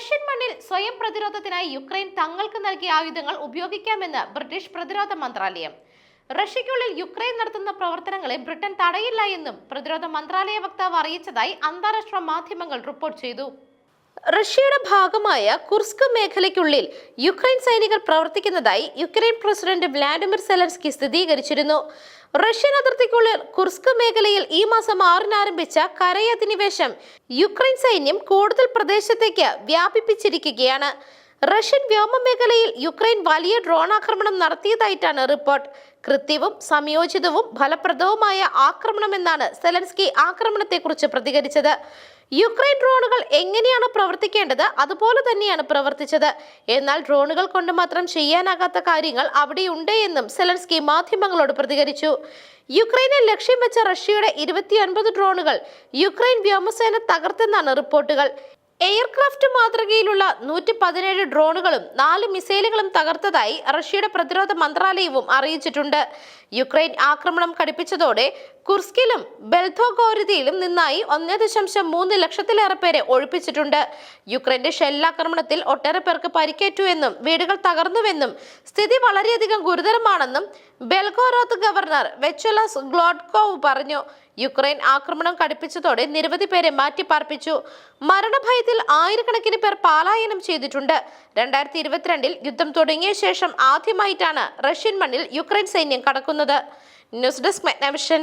Russian മണ്ണിൽ സ്വയം പ്രതിരോധത്തിനായി യുക്രൈൻ തങ്ങൾക്ക് നൽകിയ ആയുധങ്ങൾ ഉപയോഗിക്കാമെന്ന് ബ്രിട്ടീഷ് പ്രതിരോധ മന്ത്രാലയം. റഷ്യയ്ക്കുള്ളിൽ യുക്രൈൻ നടത്തുന്ന പ്രവർത്തനങ്ങളെ ബ്രിട്ടൻ തടയില്ല എന്നും പ്രതിരോധ മന്ത്രാലയ വക്താവ് അറിയിച്ചതായി അന്താരാഷ്ട്ര മാധ്യമങ്ങൾ റിപ്പോർട്ട് ചെയ്തു. റഷ്യയുടെ ഭാഗമായ കുർസ്ക് മേഖലയ്ക്കുള്ളിൽ യുക്രൈൻ സൈനികർ പ്രവർത്തിക്കുന്നതായി യുക്രൈൻ പ്രസിഡന്റ് വ്ളാഡിമിർ സെലൻസ്കി സ്ഥിരീകരിച്ചിരുന്നു. റഷ്യൻ അതിർത്തിക്കുള്ളിൽ കുർസ്ക് മേഖലയിൽ ഈ മാസം ആറിന് ആരംഭിച്ച കരയധിനിവേശം യുക്രൈൻ സൈന്യം കൂടുതൽ പ്രദേശത്തേക്ക് വ്യാപിപ്പിച്ചിരിക്കുകയാണ്. റഷ്യൻ വ്യോമ മേഖലയിൽ യുക്രൈൻ വലിയ ഡ്രോൺ ആക്രമണം നടത്തിയതായിട്ടാണ് റിപ്പോർട്ട്. കൃത്യവും സംയോജിതവും ഫലപ്രദവുമായ ആക്രമണമെന്നാണ് സെലൻസ്കി ആക്രമണത്തെക്കുറിച്ച് പ്രതികരിച്ചത്. യുക്രൈൻ ഡ്രോണുകൾ എങ്ങനെയാണ് പ്രവർത്തിക്കേണ്ടത്? അതുപോലെ തന്നെയാണ് പ്രവർത്തിച്ചത്. എന്നാൽ ഡ്രോണുകൾ കൊണ്ട് മാത്രം ചെയ്യാനാകാത്ത കാര്യങ്ങൾ അവിടെയുണ്ട് എന്നും സെലൻസ്കി മാധ്യമങ്ങളോട് പ്രതികരിച്ചു. യുക്രൈനെ ലക്ഷ്യം വെച്ച റഷ്യയുടെ ഇരുപത്തിയൊൻപത് ഡ്രോണുകൾ യുക്രൈൻ വ്യോമസേന തകർത്തെന്നാണ് റിപ്പോർട്ടുകൾ. എയർക്രാഫ്റ്റ് മാതൃകയിലുള്ള നൂറ്റി പതിനേഴ് ഡ്രോണുകളും നാല് മിസൈലുകളും തകർത്തതായി റഷ്യയുടെ പ്രതിരോധ മന്ത്രാലയവും അറിയിച്ചിട്ടുണ്ട്. യുക്രൈൻ ആക്രമണം കടുപ്പിച്ചതോടെ കുർസ്കിലും ബെൽഥോഗോരിതിയിലും നിന്നായി ഒന്നേ ദശാംശം മൂന്ന് ലക്ഷത്തിലേറെ പേരെ ഒഴിപ്പിച്ചിട്ടുണ്ട്. യുക്രൈന്റെ ഷെല്ലാക്രമണത്തിൽ ഒട്ടേറെ പേർക്ക് പരിക്കേറ്റു എന്നും വീടുകൾ തകർന്നുവെന്നും സ്ഥിതി വളരെയധികം ഗുരുതരമാണെന്നും ബെൽഗോറോത്ത് ഗവർണർ വെച്ചലസ് ഗ്ലോഡ്കോവ് പറഞ്ഞു. യുക്രൈൻ ആക്രമണം കടുപ്പിച്ചതോടെ നിരവധി പേരെ മാറ്റിപ്പാർപ്പിച്ചു. മരണഭയത്തിൽ ആയിരക്കണക്കിന് പേർ പാലായനം ചെയ്തിട്ടുണ്ട്. രണ്ടായിരത്തി ഇരുപത്തിരണ്ടിൽ യുദ്ധം തുടങ്ങിയ ശേഷം ആദ്യമായിട്ടാണ് റഷ്യൻ മണ്ണിൽ യുക്രൈൻ സൈന്യം കടക്കുന്നത്. News desk മെഗ്നവിഷൻ.